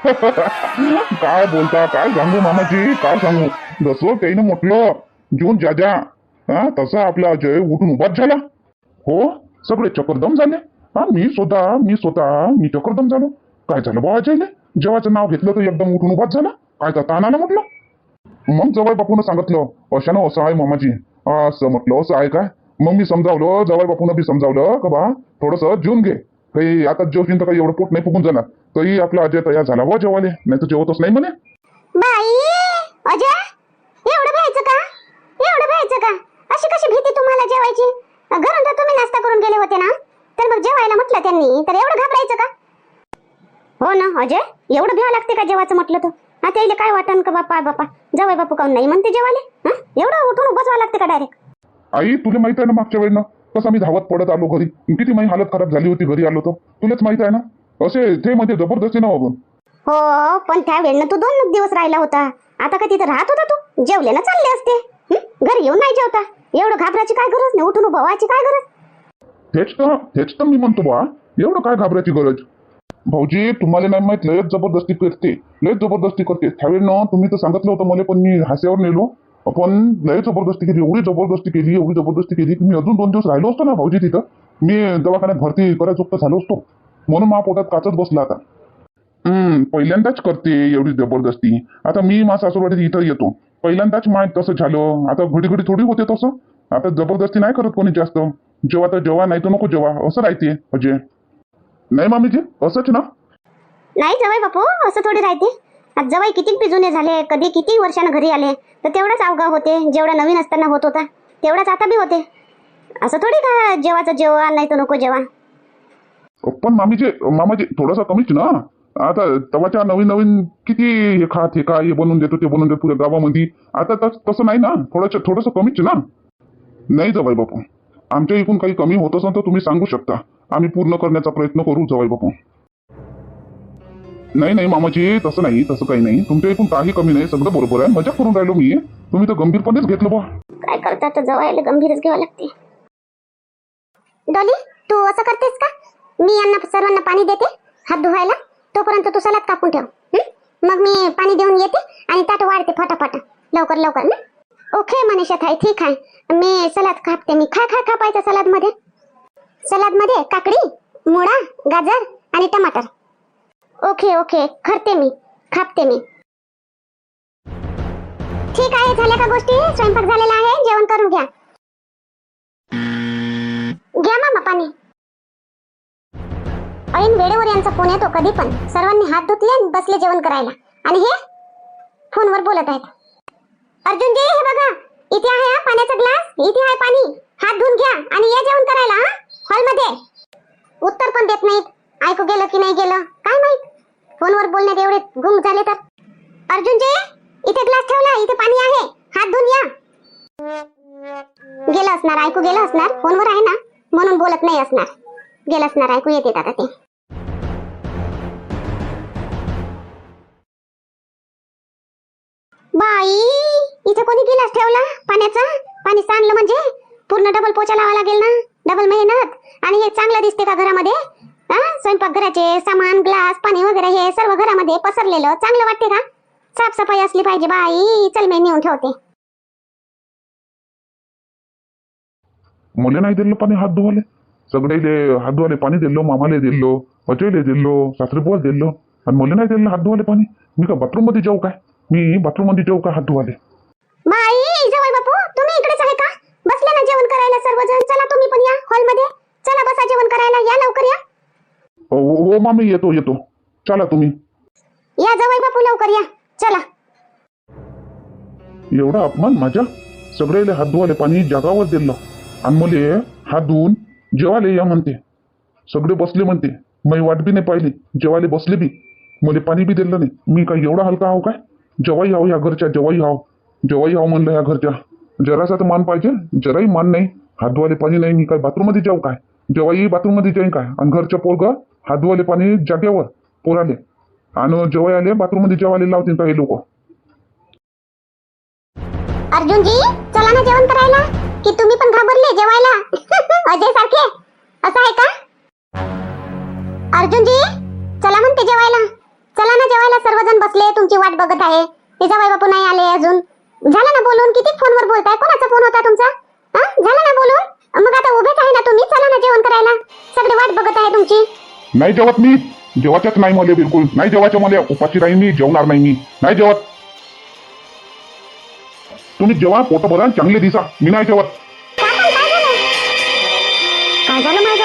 काय बोलता काय सांगू मामाजी काय सांगू? जसं त्यानं म्हटलं जून ज्या हा तसा आपला अजय उठून उभाच झाला. हो सगळे चक्करदम झाले. हा मी स्वतः मी स्वतः मी चक्करदम झालो. काय झालं बा अजयने जेव्हाचं नाव घेतलं तर एकदम उठून उभाच झाला. काय तर ताण आला म्हटलं. मग जवळ बापून सांगितलं अशानं असं आहे मामाजी. असं म्हटलं असं आहे काय? मग मी समजावलं जवळ बापून बी समजावलं का बा थोडस जेवून घे. काही आता जेवशील तर काही एवढं पोट नाही फुगून जाणार. तरी आपला अजय तयार झाला. हो जेवाले नाही तर जेवतच नाही म्हणे. बाई! अजय! एवढं भ्यायचं का? एवढं भ्यायचं का? अशी कशी भीती तुम्हाला जेवायची? घरून तर तुम्ही नाश्ता करून गेले होते ना? तर मग जेवायला म्हटलं त्यांनी तर एवढं घाबरायचं का? हो ना अजय. एवढं भ्यावं लागते का जेवायचं म्हटलं तर? काय वाटन का बापा बापा? जवाय बापू काऊन नाही म्हणते जेवायले? हं? एवढं उठून बसवा लागते का डायरेक्ट आई तुला माहीत आहे ना मागच्या वेळेनं? कसं मी धावत पडत आलो घरी? किती माझी हालत खराब झाली होती घरी आलो तर. तुलाच माहीत आहे ना? असे ते मध्ये जबरदस्ती ना वागून हो पण त्या वेळेनं तू दोन दिवस राहिला होता. आता का तिथं राहत होता तू? जेवले ना चालले असते? घरी येऊन नाही जेवता. एवढं घाबरायची काय गरज? नाही उठून व्हायची काय गरज? हेच तर हेच तर मी म्हणतो बा. एवढं काय घाबरायची गरज? भाऊजी तुम्हाला नाही माहीत लयच जबरदस्ती करते. लयच जबरदस्ती करते. त्यावेळेनं तुम्ही तर सांगितलं होतं मला पण मी हास्यावर नेलो. पण लय जबरदस्ती केली एवढी जबरदस्ती केली एवढी जबरदस्ती केली की मी अजून दोन दिवस राहिलो असतो ना भाऊजी तिथं. मी दवाखान्यात भरती करायचो झालो असतो. म्हणून मा पोटात काचत बसला आता. पहिल्यांदाच करते एवढी जबरदस्ती. आता मी मा सासूरवाडीत इथं येतो. पहिल्यांदाच माहीत तसं झालं. आता घडी घडी थोडी होते तसं. आता जबरदस्ती नाही करत कोणी जास्त. जेव्हा तर जेव्हा नाही तर नको जेव्हा. असं राहते अजय. नाही मामीजी? असंच ना? नाही जवळ बापू असं थोडी राहते. आज जवाई किती बी जुने झाले कधी किती वर्षानं घरी आले तर तेवढाच अवघा होते जेवढा नवीन असताना होत होता तेवढाच आता बी होते. असं थोडी का जेवाचं जेवा नाही तर नको जेवा. पण मामीजी मामाजी थोडंसं कमीच ना? आता तवाच्या नवीन नवीन किती हे खात हे काय हे बनवून देतो ते बनवून देतो पुऱ्या गावामध्ये. आता तस- तसं नाही ना? थोडंसं थोडंसं कमीच ना? नाही जवाई बापू. आमच्या इकडून काही कमी होत असेल तर तुम्ही सांगू शकता. आम्ही पूर्ण करण्याचा प्रयत्न करू जवाई बापू. नाही नाही मामाजी तसं नाही तसं काही नाही. तुमच्या इकडून काही कमी नाही सगळं बरोबर आहे. मजा करून राहिलो मी. तुम्ही तर गंभीरपणेच घेतलं बा. काय करतात तर जवळ गंभीरच घ्यावं लागते. डॉली तू असं करतेस का? मी यांना सर्वांना पाणी देते हात धुवायला. तोपर्यंत तू सलाद कापून ठेव. मग मी पाणी देऊन येते आणि ताट वाढते फटाफट. लवकर लवकर ना ओके मनीषा थाय ठीक आहे. मी सलाद कापते मी. खा खा खापायचं सलादमध्ये सलादमध्ये काकडी मुळा गाजर आणि टमाटर. Okay okay. करते मी. खापते मी. ठीक आहे झाल्या का गोष्टी? स्वयंपाक झालेला आहे. जेवण करून घ्या. घ्या मामा पाणी ऐन वेळेवर यांचा फोन येतो कधी पण. सर्वांनी हात धुतले आणि बसले जेवण करायला. आणि हे? फोनवर बोलत आहेत. अर्जुनजी हे बघा. इथे आहे हा पाण्याचा ग्लास. इथे आहे पाणी. हात धुवून घ्या आणि ये जेवण करायला हॉलमध्ये. उत्तर पण देत नाहीत. ऐकू गेलं की नाही गेलं? काय माहीत? फोनवर बोलण्यात एवढे गुंग झाले तर? अर्जुनजी इथे ग्लास ठेवला इथे पाणी आहे. हात धुवून या. गेलं असणार ऐकू गेलं असणार. फोनवर आहे ना म्हणून बोलत नाही असणार. गेलं असणार ऐकू येते आता ते. बाई इथे कोणी गिलास ठेवला? पाण्याचा? पाणी सांडलं म्हणजे? पूर्ण डबल पोचा लावा लागेल ना? डबल मेहनत? आणि हे चांगलं दिसते का घरामध्ये? स्वयंपाकघराचे सामान ग्लास पाणी वगैरे हे सर्व घरामध्ये पसरलेलं. चांगलं वाटते का? साफसफाई असली पाहिजे बाई. चल मी नेऊन ठेवते. मुले नाही दिलं पाणी हात धुवाले सगळेले हात धुवाले पाणी दिलं मामाले दिलं अजयले दिलं सासरे बुवा दिलं. आणि मुले नाही दिलं हात धुवाले पाणी. मी का बाथरूममध्ये जाऊ काय? मी बाथरूममध्ये जाऊ का हात धुवाले बाई जवळ बापू. तुम्ही इकडेच आहे का? बसले ना जेवण करायला सर्वजण. चला तुम्ही पण या हॉलमध्ये चला बसा जेवण करायला. या लवकर या. हो मामी येतो येतो. चला तुम्ही. या जवळ बापू लवकर या. चला. एवढा अपमान माझ्या? सगळेले हात धुवाले पाणी जगावर दिलं. आणि मुले हात धुवून जेवाले या म्हणते. सगळे बसले म्हणते. मी वाट बी नाही पाहिली. जेवाले बसले बी. मुले पाणी बी दिलं नाही. मी काय एवढा हलका आहो काय? जेवाई आहो या घरच्या जेवाई आहो. जेवाई आहो म्हणलं या घरच्या. जरासा तर मान पाहिजे. जराही मान नाही. हात धुवाले पाणी नाही. मी काय बाथरूममध्ये जाऊ काय? जेव्हाही बाथरूममध्ये जाईन काय? आणि घरच्या पोरग हात धुवाले पाणी जाग्यावर पोराले. आणि जेव्हा आले बाथरूममध्ये जेवायला लावतील काही लोक? अर्जुनजी चला ना जेवण करायला. की तुम्ही पण घाबरले जेवायला. अजय सारखे. असं आहे का? अर्जुनजी चला म्हणते जेवायला. चला ना जेवायला सर्वजण बसले. तुमची वाट बघत आहे. तिचा जावई बापू नाही आले अजून. झालं ना बोलून? किती फोनवर बोलताय? कोणाचा फोन होता तुमचा? हा? झालं ना बोलून? मग आता उभेच आहे ना तुम्ही? चला ना जेवण करायला. सगळे वाट बघत आहे तुमची. नाही जेवत मी. जेवायच्याच नाही मला बिलकुल. नाही जेवायचं मला. उपाशी राहीन मी जेवणार नाही मी नाही जेवत. तुम्ही जेव्हा पोट भरा चांगले दिसा. मी नाही जेवत. काय झालं काय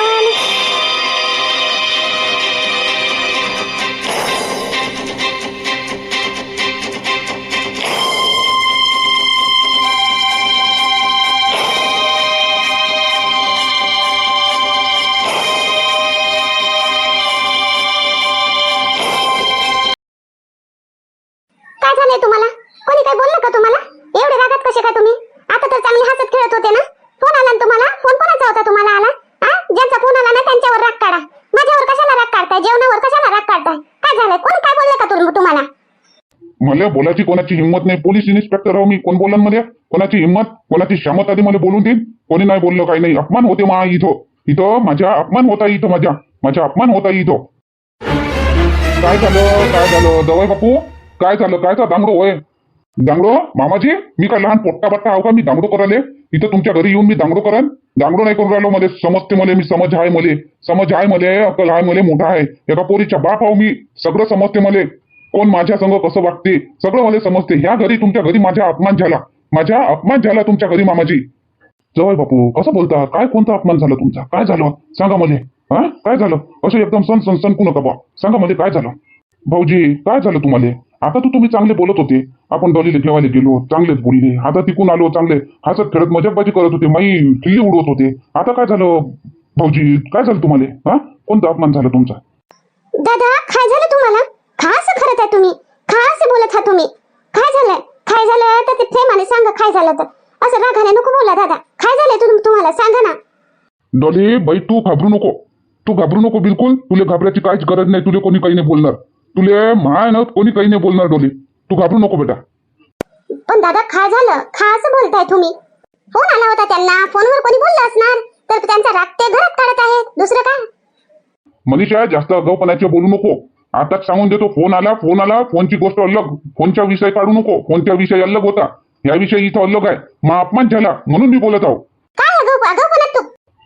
सांगू तुम्हाला? मला बोलायची कोणाची हिंमत नाही. पोलीस इन्स्पेक्टर आहो मी. कोण बोलनमध्ये कोणाची हिंमत कोणाची क्षमता आधी मला बोलून देईन? कोणी नाही बोललं काही नाही. अपमान होते मा इथं. इथं माझ्या अपमान होता इथं माझ्या. माझ्या अपमान होता इथं. काय झालं? काय झालं? दवाई बापू? काय झालं? काय झालं? दांगडो होय. दांगडो? मामाजी मी काय लहान पोट्टा बट्टा आहो का? मी दांगडो करायले. इथं तुमच्या घरी येऊन मी दांगडो करेन. दांगडो नाही करून राहिलो मला. समजते मले मी. समज आहे मले. समज आहे मले. अक्कल आहे मले. मोठा आहे. एका पोरीच्या बाप आहो मी. सगळं समजते मले. कोण माझ्या संग कसं वागते? सगळं मला समजते. ह्या घरी तुमच्या घरी माझ्या अपमान झाला. माझ्या अपमान झाला तुमच्या घरी मामाजी. जवळ बापू कसं बोलता? काय कोणता अपमान झाला तुमचा? काय झालं? सांगा मला. हा? काय झालं? असं एकदम सण सण सणकू नका बा सांगा मला काय झालं? भाऊजी काय झालं तुम्हाला? आता तू तुम्ही चांगले बोलत होते. आपण डॉलीला ठेवायला गेलो चांगलेच बोलले. आता तिकून आलो चांगले. हसत खेळत मजाबाजी करत होते. माई किल्ली उडवत होते. आता काय झालं? भाऊजी काय झालं तुम्हाला? हा? कोणता अपमान झाला तुमचा? दादा काय झालं तुम्हाला? असं करत आहे तुम्ही. असं बोलत आहात तुम्ही. काय झालं? काय झालं? तर ते प्रेमाने सांगा काय झालं तर. असं रागाने नको बोला दादा. काय झालंय तुम- तुम्हाला? सांगा ना. डॉली बाई तू घाबरू नको. तू घाबरू नको बिलकुल. तुला घाबरायची काहीच गरज नाही. तुला कोणी काही नाही बोलणार. तुले माय ना कोणी काही नाही बोलणार डॉली. तू घाबरू नको बेटा. पण दादा काय झालं? असं बोलताय तुम्ही. फोन आला होता त्यांना. फोनवर कोणी बोललं असणार? तर त्यांचा राग ते घरात काढत आहेत दुसरं काय? मनीषा जास्त अगाऊपणाचे बोलू नको. आताच सांगून देतो फोन आला फोन आला फोनची गोष्ट अलग फोनचा विषय काढू नको फोनचा विषय अलग होता. या विषयी इथं अलग आहे. मग अपमान झाला म्हणून मी बोलत आहो. काय तू?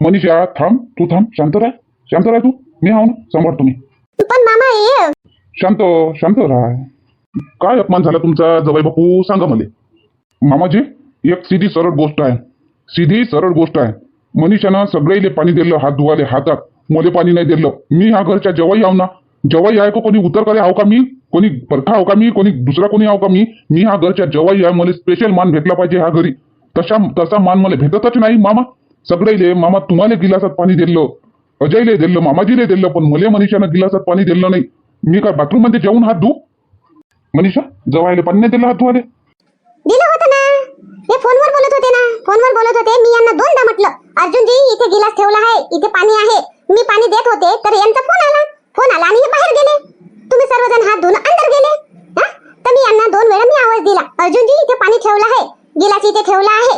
मनीषा थांब तू थांब शांत राह शांत राह तू. मी आहो ना सांभाळतो मी पण मामा हे शांत शांत राह. काय अपमान झाला तुमचा जवाई बापू? सांगा मला. मामाजी एक सीधी सरळ गोष्ट आहे. सीधी सरळ गोष्ट आहे. मनीषानं सगळेले पाणी दिलं हात धुवाले हातात. मले पाणी नाही दिलं. मी ह्या घरच्या जवाई आहो ना. जवाई आहे का कोणी उतर करे आहो का मी? कोणी परखा आहो का मी? कोणी दुसरा कोणी आहो का मी? मी हा घरच्या जवाई आहे मला स्पेशल मान भेटला पाहिजे ह्या घरी. तशा तसा मान मला भेटतच नाही मामा. सगळे मामा तुम्हाला गिलासात पाणी दिलं अजयले दिलं मामाजीले दिलं पण मला मनीषानं गिलासात पाणी दिलं नाही. मी काय बाथरूममध्ये जेवून हात धू मनीषा जवायले पाणी नाही दिलं हात धुवाले? दिलं होतं ना. हे फोनवर बोलत होते ना. फोनवर बोलत होते मी यांना दोनदा म्हटलं अर्जुनजी इथे गिलास ठेवला आहे इथे पाणी आहे. मी पाणी देत होते तर यांचा फोन आला. फोन आला आणि हे बाहेर गेले. तुम्ही सर्वजण हात धुवून अंदर गेले. हा? तर मी यांना दोन वेळा मी आवाज दिला. अर्जुनजी इथे पाणी ठेवलं आहे. गिलास इथे ठेवला आहे.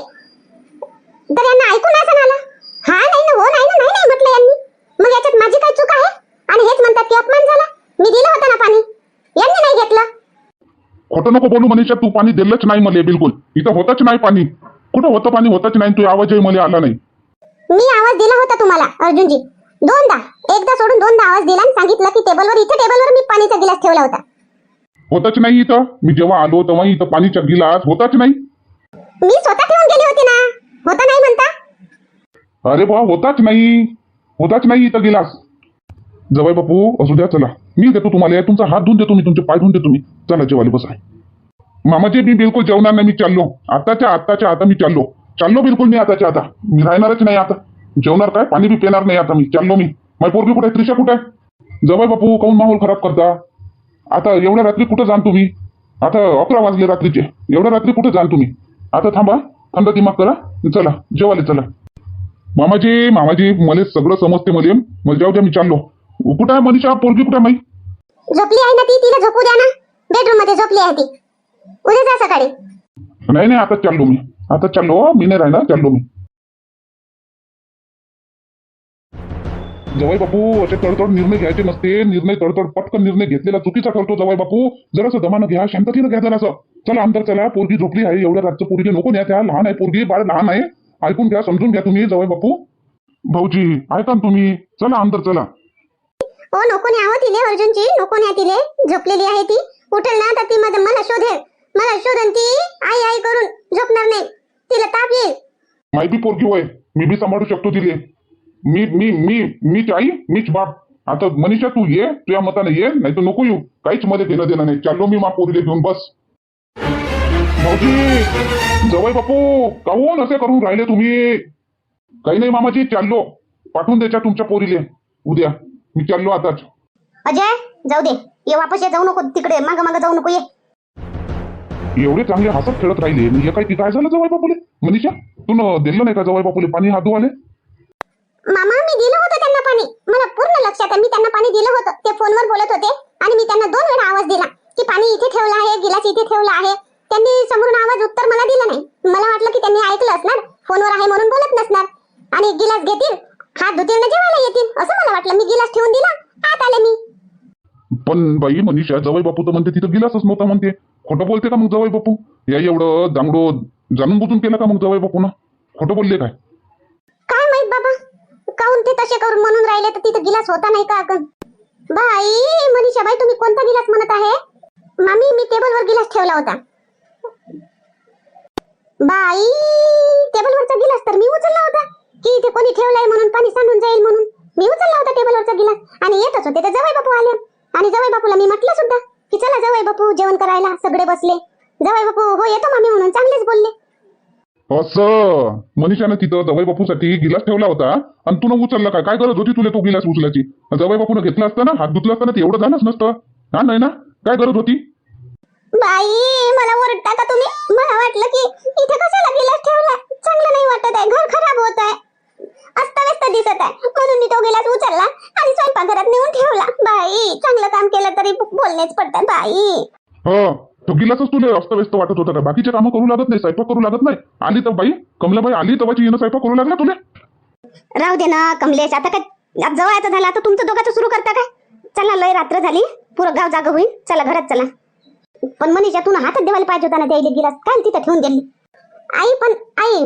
तर यांना ऐकून असं आलं हा नाही ना हो नाही ना नाही नाही म्हटलं यांनी. मग याच्यात माझी काय चूक आहे? आणि हेच म्हणतात की अपमान झाला. मी दिलं होतं ना पाणी. यांनी नाही घेतलं. खोटं नको बोलू मनीषा तू पाणी दिलंच नाही मला बिलकुल. इथं होतच नाही पाणी. कुठं होतं पाणी होतच नाही तू आवाजही मला आला नाही. मी आवाज दिला होता तुम्हाला अर्जुनजी. दोनदा. एकदा सोडून दोनदा आवाज दिला आणि सांगितलं की टेबलवर इथे टेबलवर मी पाणीचा गिलास ठेवला होता. होतच नाही इथं. मी जेव्हा आलो तेव्हा इथं पाणीचा गिलास होताच नाही. मी स्वतः ठेवून गेली होती ना? होता नाही म्हणता? अरे बा होताच नाही. होताच नाही इथं गिलास. जवाई बापू असू द्या चला. मी देतो तुम्हाला तुमचा हात धुवून देतो मी तुमचे पाय धुवून देतो मी. चला जेवायला बसा. मामाजी मी बिलकुल जेवणार नाही मी चाललो. आताच्या आताच्या आता मी चाललो. चाललो बिलकुल मी आताच्या आता. मी राहणारच नाही आता. जेवणार काय? पाणी बी पिणार नाही आता मी. चाललो मी. माझी पोरगी कुठे? आहे त्रिशा कुठे? आहे जवाई बापू काऊन माहोल खराब करता? आता एवढ्या रात्री कुठं जाण तुम्ही? आता अकरा वाजले रात्रीचे. एवढ्या रात्री कुठे जाण तुम्ही? आता थांबा. थंड दिमाग करा. चला. जेवायला चला. मामाजी मामाजी मला सगळं समजते मध्ये मग जाऊ द्या मी चाललो. कुठं आहे मनीषा? पोरगी कुठं माई? झोपली आहे ना ती? तिला झोपू द्या ना. बेडरूममध्ये झोपली आहे ती. उद्या जा सकाळी. नाही नाही आता चाललो मी. आता चाललो मी नाही राहणार. चाललो मी. जवाई बापू असे तडतड निर्णय घ्यायचे नसते. निर्णय तडतड पटकन निर्णय घेतलेला चुकीचा ठरतो जवाई बापू. जरासं दमानं घ्या शांततेनं घ्या जरासं. चला अंतर चला पोरगी झोपली आहे एवढ्या रातचं पोरगी नको न्या त्या. लहान आहे पोरगी बाळ लहान आहे. ऐकून घ्या समजून घ्या तुम्ही जवाई बापू. भाऊजी ऐका ना तुम्ही. चला अंतर चला. ओ नको न्या हो तिले अर्जुनची नको न्या तिले. झोपलेली आहे ती. उठेल ना तर ती माझं मला शोधेल. मला शोधन ती. आई आई करून झोपणार नाही. तिला ताप येईल. माहिती पोरगी होय. मी बी सांभाळू शकतो तिले. मी मी मी मीच आई मीच बाप. आता मनीषा तू ये तुझ्या मताने ये नाही तर नको येऊ. काहीच मध्ये देणं देणं नाही. चाललो मी मा पोरीले घेऊन बस. भाऊजी जवळ बापू काहून असे करून राहिले तुम्ही? काही नाही मामाजी चाललो. पाठवून द्यायच्या तुमच्या पोरीले. उद्या. मी चाललो आताच. अजय जाऊ दे. ये वापस ये जाऊ नको तिकडे. माग माग जाऊ नको ये. एवढे चांगले हसत खेळत राहिले. मी काय की काय झालं जवळ बापूले? मनीषा तू न दिलं नाही का जवळ बापूले? पाणी हात धुवाले मामा मी दिलं होतं त्यांना पाणी. मला पूर्ण लक्षात आहे. मी त्यांना पाणी दिलं होतं. ते फोनवर बोलत होते. आणि मी त्यांना दोन वेळा आवाज दिला की पाणी इथे ठेवलं आहे गिलास इथे ठेवला आहे. त्यांनी समोरून आवाज उत्तर मला दिलं नाही. मला वाटलं की त्यांनी ऐकलं असणार. फोनवर आहे म्हणून बोलत नसणार. आणि गिलास घेतील हात धुतील ना जेवायला येतील. असं मला वाटलं. मी गिलास ठेवून दिला. आत आले मी. पण बाई मनीषा जवळ बापू तर म्हणते तिथं गिलासच नव्हता म्हणते. खोटं बोलते का मग जवळ बापू? या एवढं दांगडो जाणून बुजून केलं का मग जवळ बापू ना खोटं बोलले काय? काय माहीत बाबा? काहून ते तसे करून म्हणून राहिले? तर तिथं गिलास होता नाही का अगं? बाई मनीषा बाई तुम्ही कोणता गिलास म्हणत आहे? मामी मी टेबलवर गिलास ठेवला होता. बाई टेबलवरचा गिलास तर मी उचलला होता. की इथे कोणी ठेवलाय म्हणून पाणी सांडून जाईल म्हणून. मी उचलला होता टेबलवरचा गिलास. आणि येतच होते तर जवळ बापू आले. आणि जवळ बापूला मी म्हटलं सुद्धा की चला जवळ बापू जेवण करायला सगळे बसले. जवळ बापू हो येतो मामी म्हणून चांगलेच बोलले. असं. मनीषानं तिथं जवळ बापूसाठी गिलास ठेवला होता. आणि तू न उचलला काय काय गरज होती तुला तो गिलास उचलायची? जवळ बापून घेतला असता ना? हात धुतला असताना ते एवढं झालंच नसतं. हा नाही ना? काय गरज होती? बाई मला ओरडता का तुम्ही? मला वाटलं की इथे कशाला गिलास ठेवला? चांगलं नाही वाटत आहे. घर खराब होत आहे. अस्ताव्यस्त दिसत आहे. म्हणून मी तो गिलास उचलला आणि स्वयंपाकघरात नेऊन ठेवला. बाई चांगलं काम केलं तरी बोलणेच पडतात बाई. हो. तो गिलासच तुला अस्तव्यस्त वाटत होता का बाकीचे कामं करू लागत नाही स्वयंपाक करू लागत नाही. आली तर बाई कमलाबाई आली तवाची येणं स्वयंपाक करू लागला तुला. राहू दे ना कमलेश. आता काय आज जवळ आता झालं. आता तुमचं दोघांचं सुरू करता काय? चला लय रात्र झाली. पुरं गाव जागा होईल. चला घरात चला. पण मनीषा तू हातात देवायला पाहिजे होता ना द्यायला गिलास. काय तिथं ठेवून दिली आई पण आई.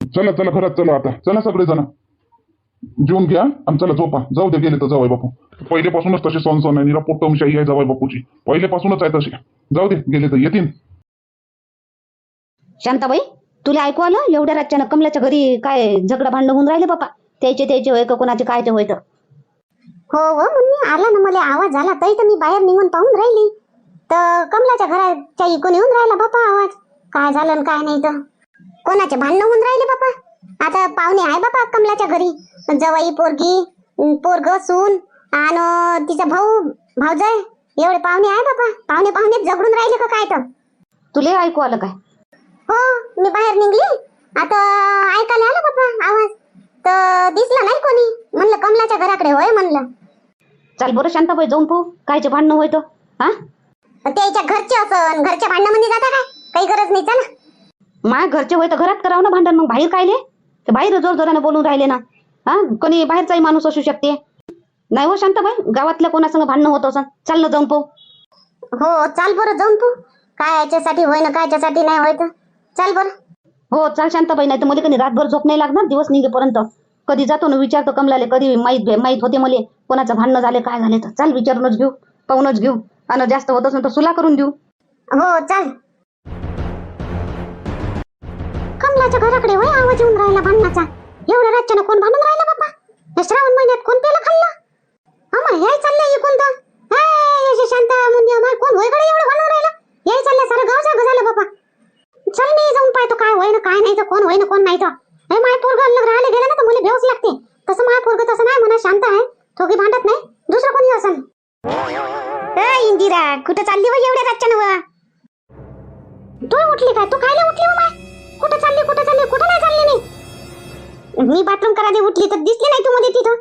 चला चला घरात चला आता. चला सगळे जण जेवून घ्या आणि चला झोपा. जाऊ दे गेले तर जवळ बापू. पहिलेपासूनच तसे सण सण आहे निरा पोट्टमशाही आहे जवळ बापूची. पहिलेपासूनच आहे तसे जाऊ दे गेले तर येतील. शांताबाई तुला ऐकू आलं? एवढ्या रातच्यानं कमलाच्या घरी काय झगडा भांडण होऊन राहिले बापा? त्याचे त्याचे होय का कोणाचे कायचे होय तर? हो हो मम्मी आला ना मला आवाज आला तरी तर मी बाहेर निघून पाहून राहिली. तर कमलाच्या घराच्या इकून येऊन राहिला बापा आवाज. काय झालं काय नाही तर? कोणाचे भांडणं होऊन राहिले बापा? आता पाहुणे आहे बापा कमलाच्या घरी. जवाई पोरगी पोरग सून आणि तिचा भाऊ भाऊजाय. एवढे पाहुणे आहे बापा. पाहुणे पाहुणे झगडून राहिले का काय तर? तुला ऐकू आलं काय? हो मी बाहेर निघली. आता ऐकायला आला बापा आवाज. तर दिसला नाही कोणी. म्हणलं कमलाच्या घराकडे होय म्हणलं. चाल बरं शांताबाई जाऊन पाहू. कायचे भांडणं होय तर हा? त्याच्या घरचे असन घरच्या भांडणामध्ये जाता काय? काही गरज नाही चला. माय घरचे होय तर घरात करावं ना भांडण. मग बाहेर कायले? ते बाहेर जोर जोरानं बोलून राहिले ना. हा? कोणी बाहेरचाही माणूस असू शकते. नाही हो शांताबाई गावातल्या कोणासंग भांडणं होत असं? चाल ना जाऊन पाहू. हो चाल बरं जाऊन तू काय याच्यासाठी होय ना काय याच्यासाठी नाही होय तर चाल बरं. हो चाल शांताबाई नाही तर मला कधी रातभर झोप नाही लागणार दिवस निघेपर्यंत. कधी जातो ना विचारतो कमलाले कधी माहीत माहीत होते मला कोणाचं भांडणं झाले काय झाले तर. चाल विचारूनच घेऊ पाहूनच घेऊ आणि जास्त होत असेल तर सुला करून देऊ. हो चाल. कमलाच्या घराकडे होय आवाज येऊन राहिला भांडणाचा. एवढ्या रातच्यानं कोण भांडून राहिला या श्रावण महिन्यात कोण पेला खाल्ला? अमर हे चाललंय इकून तर हाय, अशी शांत म्हणजे अमा कोण होयकडे एवढं भांडून राहिलं? हे चाललंय सारं गाव जागं झालं बाबा. चल मी जाऊन पाहतो काय होय ना काय नाही तर कोण होय ना कोण नाही तर. हे माय पोरग अलग राहिले गेलं ना तर मुली भेवच लागते. तसं माय पोरग तसं नाही म्हणा शांत आहे. थोकी भांडत नाही. दुसरं कोणी असन? ए इंदिरा कुठं चालली व एवढ्या रातच्यानं व? तू उठली काय? तू खायला उठली व माय? कुठं चालली कुठं चालली कुठं नाही चालली नाही मी बाथरूम करायला उठली तर दिसली नाही तू मध्ये तिथं.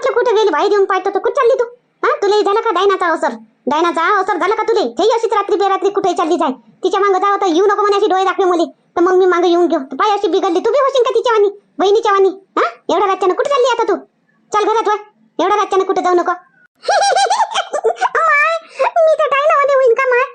अच्छा कुठे गेली बाहेर येऊन पाहतो तर कुठं चालली तू? हा? तुला झालं का डायनाचा अवसर डायनाचा अवसर झाला का तुले? ते अशीच रात्री बेरात्री कुठे चालली जाय. तिच्या मागं जावं तर येऊ नको म्हणे अशी डोळे दाखवे मुली. तर मग मी मागे येऊन घेऊ. पाय अशी बिघडली. तू बी होशील का तिच्या वाणी बहिणीच्या वाणी हा? एवढ्या रातच्यानं कुठे चालली आता तू? चल घरात वर एवढ्या रातच्यानं कुठे जाऊ नको. माय मी तर डायना होईन का माय?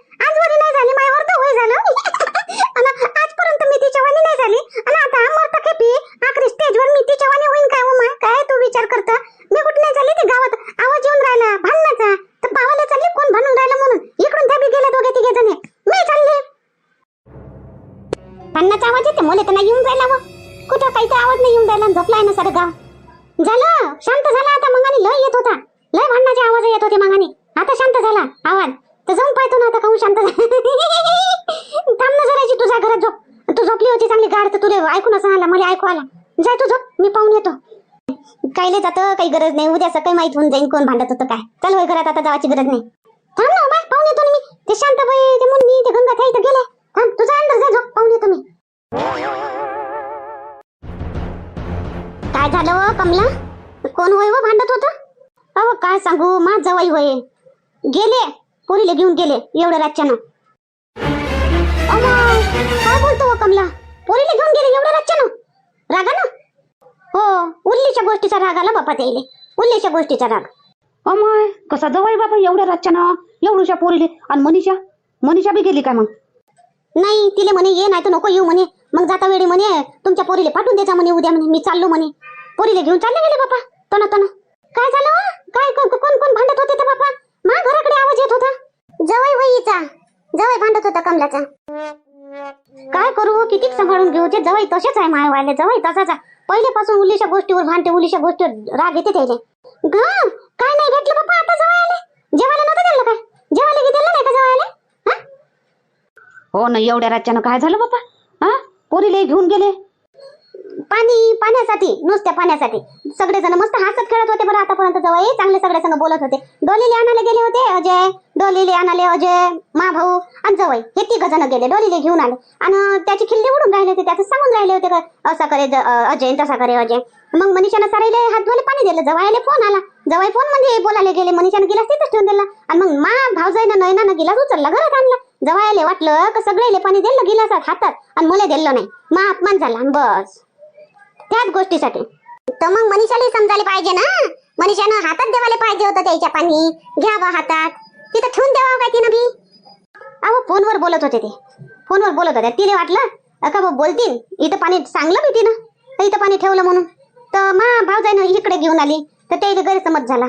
जाय तू झोप मी पाहून येतो. कायले जातं काही गरज नाही. उद्या सकाळी माहीत होऊन जाईन कोण भांडत होतं काय. चल होय घरात आता जावाची गरज नाही. थांब ना बाय पाहून येतो ना मी. ते शांताबाई ते मुन्नी ते गंगा थाई तर गेले. थांब तुझा अंदाज जा झोप पाहून येतो मी. काय झालं व कमला? कोण होय व भांडत होत? अहो काय सांगू मा जवाई होय. गेले पोरीले घेऊन गेले एवढं रातच्यानं. काय बोलतो हो कमला? पोरीले घेऊन गेले एवढं रातच्यानं? रागानं हो उल्लीच्या गोष्टीचा राग आला बापा त्याइले उल्लीच्या गोष्टीचा राग. अमाय कसा जवळ बाबा एवढ्या रातच्यानं एवढ्याशा पोरीले. आणि मनीषा? मनीषा बी गेली काय मग? नाही तिले म्हणे ये नाही तर नको येऊ म्हणे. मग जाता वेळी म्हणे तुमच्या पोरीले पाठवून द्यायचा म्हणे उद्या म्हणे. मी चाललो म्हणे. पोरीले घेऊन चालले गेले बापा. तन तन काय झालं? काय कोण कोण भांडत होते बापा? मा घराकडे आवाज येत होता. जवळ वहीचा. जवळ भांडत होता कमलाचा. काय करू हो? किती सांभाळून घेऊ? ते जवळ तसेच आहे माय वाले जवळ तसाच आहे. पहिल्यापासून उलीच्या गोष्टीवर भांडते उलीच्या गोष्टीवर राग येते त्याचे ग काय नाही भेटलं पप्पा आता जवळ आले. जेवायला नव्हतं दिलं काय जेवायला की दिलं नाही का जवळ आले? हा? हो ना एवढ्या राज्यानं काय झालं बाबा हा? पोरीला घेऊन गेले? पाणी पाण्यासाठी नुसत्या पाण्यासाठी. सगळेजण मस्त हसत खेळत होते बरं आतापर्यंत जवळ. चांगले सगळे जण बोलत होते. डोलीले आणायला गेले होते अजय? डोलीले आणाले अजय मा भाऊ आणि जवळ. हे तिघ जण गेले. डोलीले घेऊन आले. आणि त्याची खिल्ली उडून राहिले होते. त्याचं सांगून राहिले होते का असा करे अजय तसा करे अजय. मग मनीषानं सरले हात धुवायला पाणी दिलं. जवळ फोन आला. जवळ फोनमध्ये बोलायला गेले. मनीषानं गिलास तिथंच ठेवून दिला. आणि मग मा भावजाईनं नयनानं गिलास उचलला घरात आणला. जवळ वाटलं का सगळेले पाणी दिलं गिलासात हातात. आणि मुले दिलं नाही. मा अपमान झाला बस. त्याच गोष्टीसाठी. तर मग मनीषाला समजायला पाहिजे ना? मनीषानं हातात देवाले पाहिजे होतं त्याच्या पाणी. घ्या बा हातात. तिथं ठेवून द्यावं काय तिनं बी? अहो फोनवर बोलत होते ते. फोनवर बोलत होते तिने वाटलं का बोलतील इथं पाणी चांगलं बी तिनं. इथं पाणी ठेवलं म्हणून. तर मा भावजाईनं इकडे घेऊन आली. तर ते गैरसमज झाला.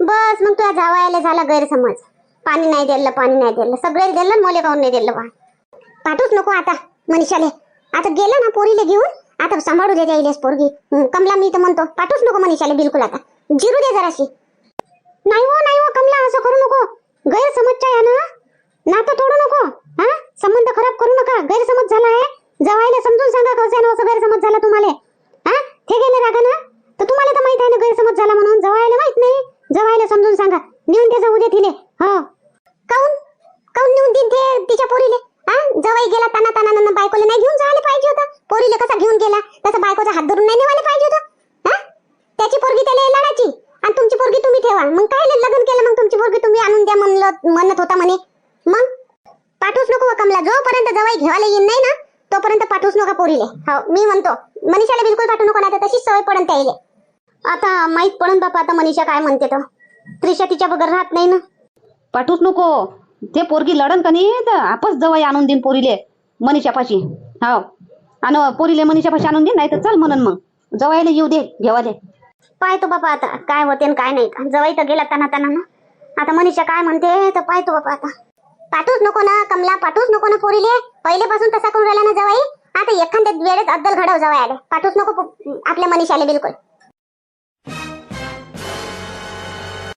बस मग तुला जावायला झाला गैरसमज. पाणी नाही दिलं पाणी नाही दिलं. सगळे दिलं मोले मला काऊन नाही दिलं बा. पाठूच नको आता मनीषाले. आता गेलं ना पोरीले घेऊन? आता सांभाळू दे जाईलेस पोरगी. कमला मी तर म्हणतो पाठवूच नको मनीषाला बिलकुल आता. जिरू दे जराशी. नाही हो नाही हो कमला असं करू नको. गैरसमजच्या या ना नातं तोडू नको हा? संबंध खराब करू नका. गैरसमज झाला आहे. जवायला समजून सांगा कसं असं गैरसमज झाला तुम्हाला हा ते गेले रागानं तर तुम्हाला तर माहीत आहे ना गैरसमज झाला म्हणून जवायला माहीत नाही जवायला समजून सांगा नेऊन त्याचा उद्या तिले हो काऊन काऊन नेऊन देईन ते तिच्या पोरीले हा जवाई गेला ताना ताना बायकोला नाही घेऊन जायला पाहिजे होता पोरीले कसा घेऊन गेला तसा बायकोचा हात धरून नाही नेवायला पाहिजे होता हा त्याची पोरगी त्याला लढाची आणि तुमची पोरगी तुम्ही ठेवा मग काय लग्न केलं मग तुमची पोरगी तुम्ही आणून द्या म्हणलं म्हणत होता म्हणे मग पाठवूच नको बा कमला जोपर्यंत जवाई घेवायला येईन नाही ना तोपर्यंत पाठवूच नका पोरीले. हो मी म्हणतो मनीषाला बिलकुल पाठवू नको नाही तशीच सवय पडन त्याईले. आता माहीत पडन बापा आता मनीषा काय म्हणते तर त्रिशा तिच्या बगर राहत नाही ना. पाठवूच नको. ते पोरगी लढन का नाही? तर आपच जवळ आणून देईन पोरीले मनीषापाशी. हो. आणि पोरीले मनीषापाशी आणून देईन नाही तर चल म्हणन मग. जवायला येऊ दे घेवा दे पाहतो बापा आता काय होते आणि काय नाही. जवाई तर गेला ताना ताना ना. आता मनीषा काय म्हणते तर पाहतो बापा आता. पाठवूच नको ना कमला पाठवूच नको ना पोरीले. पहिलेपासून तसा करून राहिला ना जवाई आता एखाद्या वेळेस अद्दल घडव जवाई आले पाठवूच नको आपल्या मनीषाला बिलकुल.